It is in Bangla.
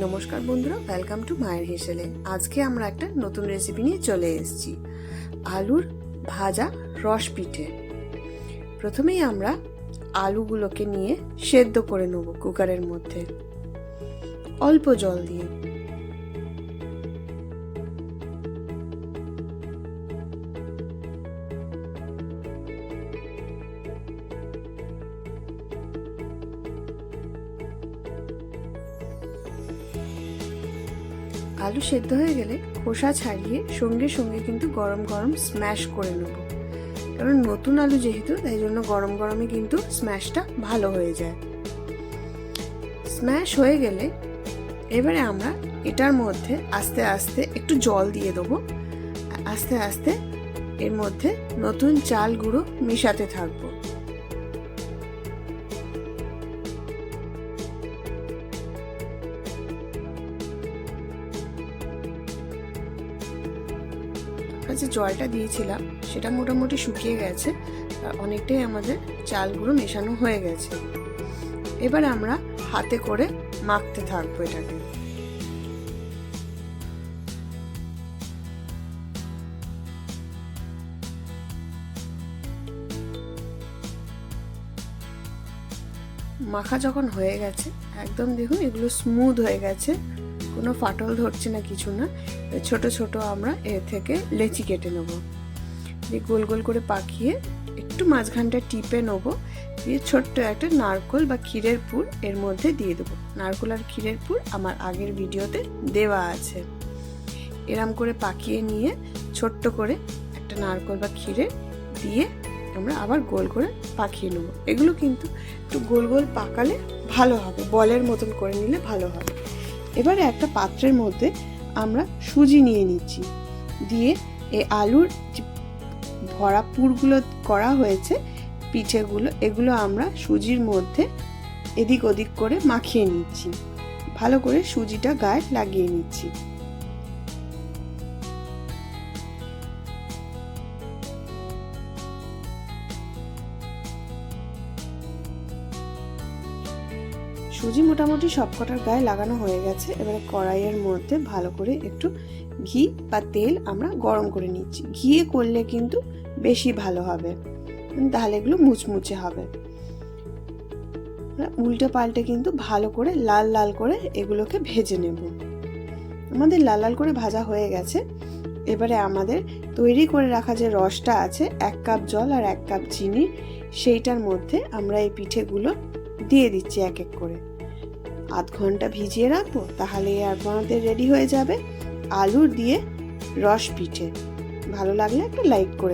নমস্কার বন্ধুরা ওয়েলকাম টু মায়ের হেসেলে। আজকে আমরা একটা নতুন রেসিপি নিয়ে চলে এসেছি। আলুর ভাজা রস পিঠে। প্রথমেই আমরা আলুগুলোকে নিয়ে সেদ্ধ করে নেব কুকারের মধ্যে। অল্প জল দিয়ে। আলু সেদ্ধ হয়ে গেলে খোসা ছাড়িয়ে সঙ্গে সঙ্গে কিন্তু গরম গরম স্ম্যাশ করে নেব। কারণ নতুন আলু যেহেতু, তাই জন্য গরম গরমে কিন্তু স্ম্যাশটা ভালো হয়ে যায়। স্ম্যাশ হয়ে গেলে এবারে আমরা এটার মধ্যে আস্তে আস্তে একটু জল দিয়ে দেবো। আস্তে আস্তে এর মধ্যে নতুন চাল গুঁড়ো মেশাতে থাকব। যে জলটা দিয়েছিলাম, সেটা মোটামুটি শুকিয়ে গেছে অনেকটাই আমাদের চালগুলো মেশানো হয়ে গেছে। এবার আমরা হাতে করে মাখতে থাকব এটাকে। মাখা যখন হয়ে গেছে, একদম দেখুন এগুলো স্মুথ হয়ে গেছে। কোনো ফাটল ধরছে না কিছু না ছোট ছোট আমরা এর থেকে লেচি কেটে নেব। দিয়ে গোল গোল করে পাকিয়ে একটু মাঝখানটা টিপে নেব। দিয়ে ছোট্ট একটা নারকোল বা ক্ষীরের পুর এর মধ্যে দিয়ে দেবো। নারকোল আর ক্ষীরের পুর আমার আগের ভিডিওতে দেওয়া আছে। এরম করে পাকিয়ে নিয়ে ছোট্ট করে একটা নারকোল বা ক্ষীরে দিয়ে আমরা আবার গোল করে পাকিয়ে নেব। এগুলো কিন্তু একটু গোল গোল পাকালে ভালো হবে, বলের মতন করে নিলে ভালো হবে। এবারে একটা পাত্রের মধ্যে আমরা সুজি নিয়ে নিচ্ছি। দিয়ে এই আলুর ভরা পুরগুলো করা হয়েছে, পিঠেগুলো, এগুলো আমরা সুজির মধ্যে এদিক ওদিক করে মাখিয়ে নিচ্ছি। ভালো করে সুজিটা গায়ে লাগিয়ে নিচ্ছি। সুজি মোটামুটি সবকটার গায়ে লাগানো হয়ে গেছে। এবারে কড়াইয়ের মধ্যে ভালো করে একটু ঘি বা তেল আমরা গরম করে নিচ্ছি। ঘিয়ে করলে কিন্তু বেশি ভালো হবে। তাহলে এগুলো মুচমুচে হবে। উল্টে পাল্টে কিন্তু ভালো করে লাল লাল করে এগুলোকে ভেজে নেব। আমাদের লাল লাল করে ভাজা হয়ে গেছে। এবারে আমাদের তৈরি করে রাখা যে রসটা আছে, এক কাপ জল আর এক কাপ চিনি, সেইটার মধ্যে আমরা এই পিঠেগুলো দিয়ে দিচ্ছি এক এক করে। আধ ঘণ্টা ভিজিয়ে রাখব, তাহলে আর আমাদের রেডি হয়ে যাবে আলুর দিয়ে রস পিঠে। ভালো লাগলে একটা লাইক করে